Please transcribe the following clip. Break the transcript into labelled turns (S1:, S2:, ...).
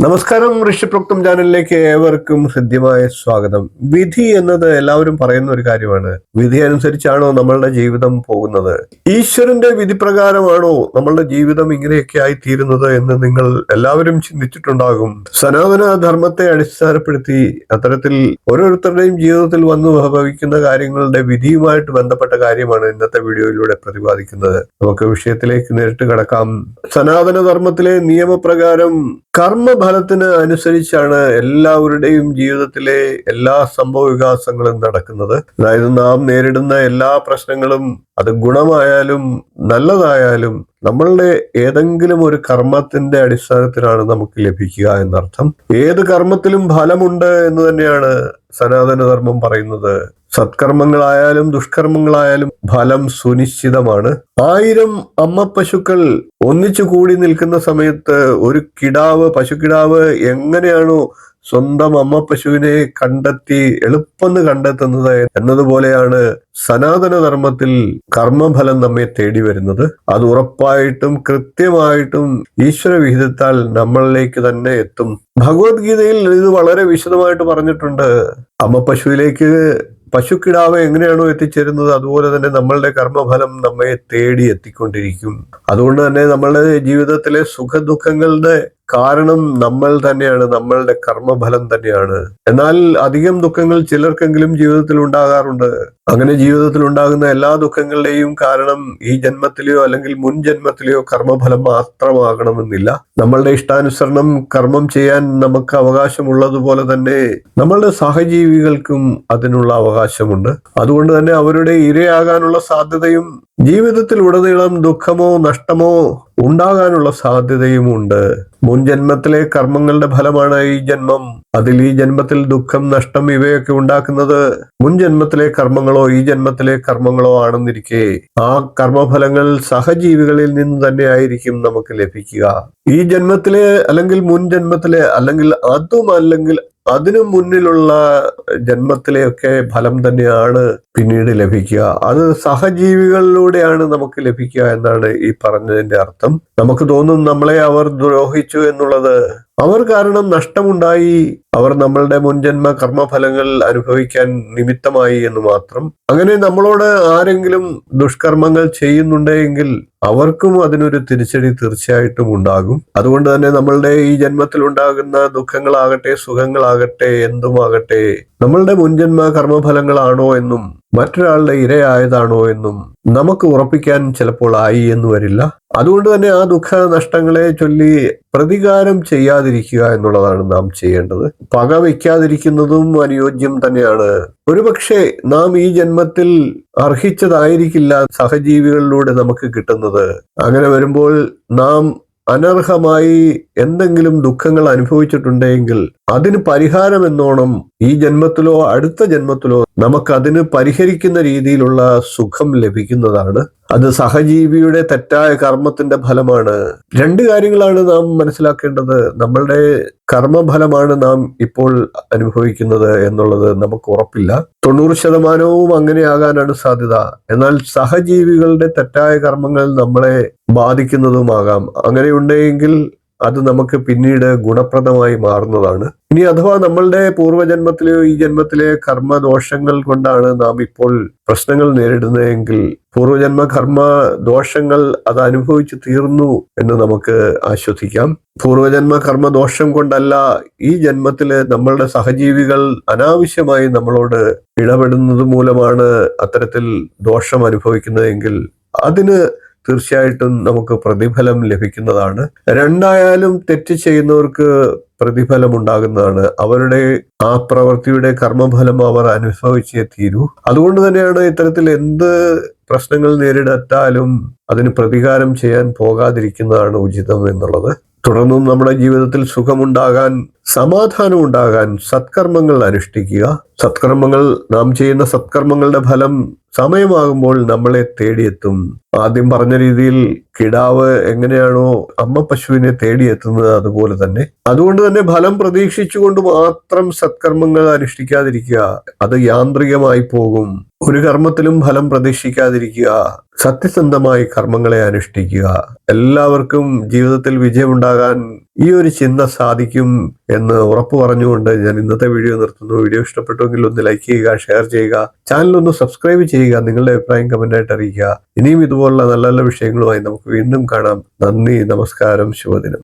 S1: നമസ്കാരം ഋഷിപ്രോക്തം ചാനലിലേക്ക് ഏവർക്കും ഹൃദ്യമായ സ്വാഗതം. വിധി എന്നത് എല്ലാവരും പറയുന്ന ഒരു കാര്യമാണ്. വിധി അനുസരിച്ചാണോ നമ്മളുടെ ജീവിതം പോകുന്നത്? ഈശ്വരന്റെ വിധി പ്രകാരമാണോ നമ്മളുടെ ജീവിതം ഇങ്ങനെയൊക്കെ ആയി തീരുന്നത് എന്ന് നിങ്ങൾ എല്ലാവരും ചിന്തിച്ചിട്ടുണ്ടാകും. സനാതന ധർമ്മത്തെ അടിസ്ഥാനപ്പെടുത്തി അത്തരത്തിൽ ഓരോരുത്തരുടെയും ജീവിതത്തിൽ വന്നു ഭവിക്കുന്ന കാര്യങ്ങളുടെ വിധിയുമായിട്ട് ബന്ധപ്പെട്ട കാര്യമാണ് ഇന്നത്തെ വീഡിയോയിലൂടെ പ്രതിപാദിക്കുന്നത്. നമുക്ക് വിഷയത്തിലേക്ക് നേരിട്ട് കടക്കാം. സനാതന ധർമ്മത്തിലെ നിയമപ്രകാരം കർമ്മഫലത്തിന് അനുസരിച്ചാണ് എല്ലാവരുടെയും ജീവിതത്തിലെ എല്ലാ സംഭവ വികാസങ്ങളും നടക്കുന്നത്. അതായത് നാം നേരിടുന്ന എല്ലാ പ്രശ്നങ്ങളും അത് ഗുണമായാലും നല്ലതായാലും നമ്മളുടെ ഏതെങ്കിലും ഒരു കർമ്മത്തിന്റെ അടിസ്ഥാനത്തിലാണ് നമുക്ക് ലഭിക്കുക എന്നർത്ഥം. ഏത് കർമ്മത്തിലും ഫലമുണ്ട് എന്ന് തന്നെയാണ് സനാതനധർമ്മം പറയുന്നത്. സത്കർമ്മങ്ങളായാലും ദുഷ്കർമ്മങ്ങളായാലും ഫലം സുനിശ്ചിതമാണ്. ആയിരം അമ്മ പശുക്കൾ ഒന്നിച്ചു കൂടി നിൽക്കുന്ന സമയത്ത് ഒരു കിടാവ് പശുക്കിടാവ് എങ്ങനെയാണോ സ്വന്തം അമ്മ പശുവിനെ കണ്ടെത്തി എളുപ്പം കണ്ടെത്തുന്നത് എന്നതുപോലെയാണ് സനാതന ധർമ്മത്തിൽ കർമ്മഫലം നമ്മെ തേടി വരുന്നത്. അത് ഉറപ്പായിട്ടും കൃത്യമായിട്ടും ഈശ്വര വിഹിതത്താൽ നമ്മളിലേക്ക് തന്നെ എത്തും. ഭഗവത്ഗീതയിൽ ഇത് വളരെ വിശദമായിട്ട് പറഞ്ഞിട്ടുണ്ട്. അമ്മ പശുവിലേക്ക് പശുക്കിടാവ് എങ്ങനെയാണോ എത്തിച്ചേരുന്നത് അതുപോലെ തന്നെ നമ്മളുടെ കർമ്മഫലം നമ്മെ തേടി എത്തിക്കൊണ്ടിരിക്കും. അതുകൊണ്ട് തന്നെ നമ്മളുടെ ജീവിതത്തിലെ സുഖദുഃഖങ്ങളുടെ കാരണം നമ്മൾ തന്നെയാണ് നമ്മളുടെ കർമ്മഫലം തന്നെയാണ്. എന്നാൽ അധികം ദുഃഖങ്ങൾ ചിലർക്കെങ്കിലും ജീവിതത്തിൽ ഉണ്ടാകാറുണ്ട്. അങ്ങനെ ജീവിതത്തിൽ ഉണ്ടാകുന്ന എല്ലാ ദുഃഖങ്ങളുടെയും കാരണം ഈ ജന്മത്തിലെയോ അല്ലെങ്കിൽ മുൻ ജന്മത്തിലെയോ കർമ്മഫലം മാത്രമാകണമെന്നില്ല. നമ്മളുടെ ഇഷ്ടാനുസരണം കർമ്മം ചെയ്യാൻ നമുക്ക് അവകാശമുള്ളതുപോലെ തന്നെ നമ്മളുടെ സഹജീവികൾക്കും അതിനുള്ള അവകാശമുണ്ട്. അതുകൊണ്ട് തന്നെ അവരുടെ ഇരയാകാനുള്ള സാധ്യതയും ജീവിതത്തിൽ ഉടനീളം ദുഃഖമോ നഷ്ടമോ ഉണ്ടാകാനുള്ള സാധ്യതയുമുണ്ട്. മുൻ ജന്മത്തിലെ കർമ്മങ്ങളുടെ ഫലമാണ് ഈ ജന്മം. അതിൽ ഈ ജന്മത്തിൽ ദുഃഖം നഷ്ടം ഇവയൊക്കെ ഉണ്ടാക്കുന്നത് മുൻ ജന്മത്തിലെ കർമ്മങ്ങളോ ഈ ജന്മത്തിലെ കർമ്മങ്ങളോ ആണെന്നിരിക്കെ. ആ കർമ്മഫലങ്ങൾ സഹജീവികളിൽ നിന്ന് തന്നെ ആയിരിക്കും നമുക്ക് ലഭിക്കുക. ഈ ജന്മത്തിലെ അല്ലെങ്കിൽ മുൻ ജന്മത്തിലെ അല്ലെങ്കിൽ അതും അല്ലെങ്കിൽ അതിനു മുന്നിലുള്ള ജന്മത്തിലെയൊക്കെ ഫലം തന്നെയാണ് പിന്നീട് ലഭിക്കുക. അത് സഹജീവികളിലൂടെയാണ് നമുക്ക് ലഭിക്കുക എന്നാണ് ഈ പറഞ്ഞതിന്റെ അർത്ഥം. നമുക്ക് തോന്നും നമ്മളെ അവർ ദ്രോഹിച്ചു എന്നുള്ളത് അവർ കാരണം നഷ്ടമുണ്ടായി. അവർ നമ്മളുടെ മുൻജന്മ കർമ്മഫലങ്ങൾ അനുഭവിക്കാൻ നിമിത്തമായി എന്ന് മാത്രം. അങ്ങനെ നമ്മളോട് ആരെങ്കിലും ദുഷ്കർമ്മങ്ങൾ ചെയ്യുന്നുണ്ടെങ്കിൽ അവർക്കും അതിനൊരു തിരിച്ചടി തീർച്ചയായിട്ടും ഉണ്ടാകും. അതുകൊണ്ട് തന്നെ നമ്മളുടെ ഈ ജന്മത്തിൽ ഉണ്ടാകുന്ന ദുഃഖങ്ങളാകട്ടെ സുഖങ്ങളാകട്ടെ എന്തുമാകട്ടെ നമ്മളുടെ മുൻജന്മ കർമ്മഫലങ്ങളാണോ എന്നും മറ്റൊരാളുടെ ഇരയായതാണോ എന്നും നമുക്ക് ഉറപ്പിക്കാൻ ചിലപ്പോൾ ആയി എന്ന് വരില്ല. അതുകൊണ്ട് തന്നെ ആ ദുഃഖ നഷ്ടങ്ങളെ ചൊല്ലി പ്രതികാരം ചെയ്യാതിരിക്കുക എന്നുള്ളതാണ് നാം ചെയ്യേണ്ടത്. പക വയ്ക്കാതിരിക്കുന്നതും അനുയോജ്യം തന്നെയാണ്. ഒരുപക്ഷെ നാം ഈ ജന്മത്തിൽ അർഹിച്ചതായിരിക്കില്ല സഹജീവികളിലൂടെ നമുക്ക് കിട്ടുന്നത്. അങ്ങനെ വരുമ്പോൾ നാം അനർഹമായി എന്തെങ്കിലും ദുഃഖങ്ങൾ അനുഭവിച്ചിട്ടുണ്ടെങ്കിൽ അതിന് പരിഹാരം എന്നോണം ഈ ജന്മത്തിലോ അടുത്ത ജന്മത്തിലോ നമുക്കതിന് പരിഹരിക്കുന്ന രീതിയിലുള്ള സുഖം ലഭിക്കുന്നതാണ്. അത് സഹജീവിയുടെ തെറ്റായ കർമ്മത്തിന്റെ ഫലമാണ്. രണ്ട് കാര്യങ്ങളാണ് നാം മനസ്സിലാക്കേണ്ടത്. നമ്മളുടെ കർമ്മഫലമാണ് നാം ഇപ്പോൾ അനുഭവിക്കുന്നത് എന്നുള്ളത് നമുക്ക് ഉറപ്പില്ല. തൊണ്ണൂറ് ശതമാനവും അങ്ങനെയാകാനാണ് സാധ്യത. എന്നാൽ സഹജീവികളുടെ തെറ്റായ കർമ്മങ്ങൾ നമ്മളെ ബാധിക്കുന്നതുമാകാം. അങ്ങനെയുണ്ടെങ്കിൽ അത് നമുക്ക് പിന്നീട് ഗുണപ്രദമായി മാറുന്നതാണ്. ഇനി അഥവാ നമ്മളുടെ പൂർവജന്മത്തിലെയോ ഈ ജന്മത്തിലെ കർമ്മദോഷങ്ങൾ കൊണ്ടാണ് നാം ഇപ്പോൾ പ്രശ്നങ്ങൾ നേരിടുന്നതെങ്കിൽ പൂർവജന്മ കർമ്മ ദോഷങ്ങൾ അത് അനുഭവിച്ചു തീർന്നു എന്ന് നമുക്ക് ആശ്വസിക്കാം. പൂർവജന്മ കർമ്മദോഷം കൊണ്ടല്ല ഈ ജന്മത്തിൽ നമ്മളുടെ സഹജീവികൾ അനാവശ്യമായി നമ്മളോട് ഇടപെടുന്നത് മൂലമാണ് അത്തരത്തിൽ ദോഷം അനുഭവിക്കുന്നതെങ്കിൽ അതിന് തീർച്ചയായിട്ടും നമുക്ക് പ്രതിഫലം ലഭിക്കുന്നതാണ്. രണ്ടായാലും തെറ്റ് ചെയ്യുന്നവർക്ക് പ്രതിഫലം ഉണ്ടാകുന്നതാണ് അവരുടെ ആ പ്രവൃത്തിയുടെ കർമ്മഫലം അവർ അനുഭവിച്ചേ തീരൂ. അതുകൊണ്ട് തന്നെയാണ് ഇത്തരത്തിൽ എന്ത് പ്രശ്നങ്ങൾ നേരിടത്താലും അതിന് പ്രതികാരം ചെയ്യാൻ പോകാതിരിക്കുന്നതാണ് ഉചിതം എന്നുള്ളത്. തുടർന്നും നമ്മുടെ ജീവിതത്തിൽ സുഖമുണ്ടാകാൻ സമാധാനം ഉണ്ടാകാൻ സത്കർമ്മങ്ങൾ അനുഷ്ഠിക്കുക. സത്കർമ്മങ്ങൾ നാം ചെയ്യുന്ന സത്കർമ്മങ്ങളുടെ ഫലം സമയമാകുമ്പോൾ നമ്മളെ തേടിയെത്തും. ആദ്യം പറഞ്ഞ രീതിയിൽ കിടാവ് എങ്ങനെയാണോ അമ്മ പശുവിനെ തേടിയെത്തുന്നത് അതുപോലെ തന്നെ. അതുകൊണ്ട് തന്നെ ഫലം പ്രതീക്ഷിച്ചുകൊണ്ട് മാത്രം സത്കർമ്മങ്ങൾ അനുഷ്ഠിക്കാതിരിക്കുക. അത് യാന്ത്രികമായി പോകും. ഒരു കർമ്മത്തിലും ഫലം പ്രതീക്ഷിക്കാതിരിക്കുക. സത്യസന്ധമായി കർമ്മങ്ങളെ അനുഷ്ഠിക്കുക. എല്ലാവർക്കും ജീവിതത്തിൽ വിജയമുണ്ടാകാൻ ഈ ഒരു ചിന്ത സാധിക്കും എന്ന് ഉറപ്പു പറഞ്ഞുകൊണ്ട് ഞാൻ ഇന്നത്തെ വീഡിയോ നിർത്തുന്നു. വീഡിയോ ഇഷ്ടപ്പെട്ടുവെങ്കിൽ ഒന്ന് ലൈക്ക് ചെയ്യുക ഷെയർ ചെയ്യുക ചാനൽ ഒന്ന് സബ്സ്ക്രൈബ് ചെയ്യുക നിങ്ങളുടെ അഭിപ്രായം കമന്റായിട്ട് അറിയിക്കുക. ഇനിയും ഇതുപോലുള്ള നല്ല നല്ല വിഷയങ്ങളുമായി നമുക്ക് വീണ്ടും കാണാം. നന്ദി നമസ്കാരം ശുഭദിനം.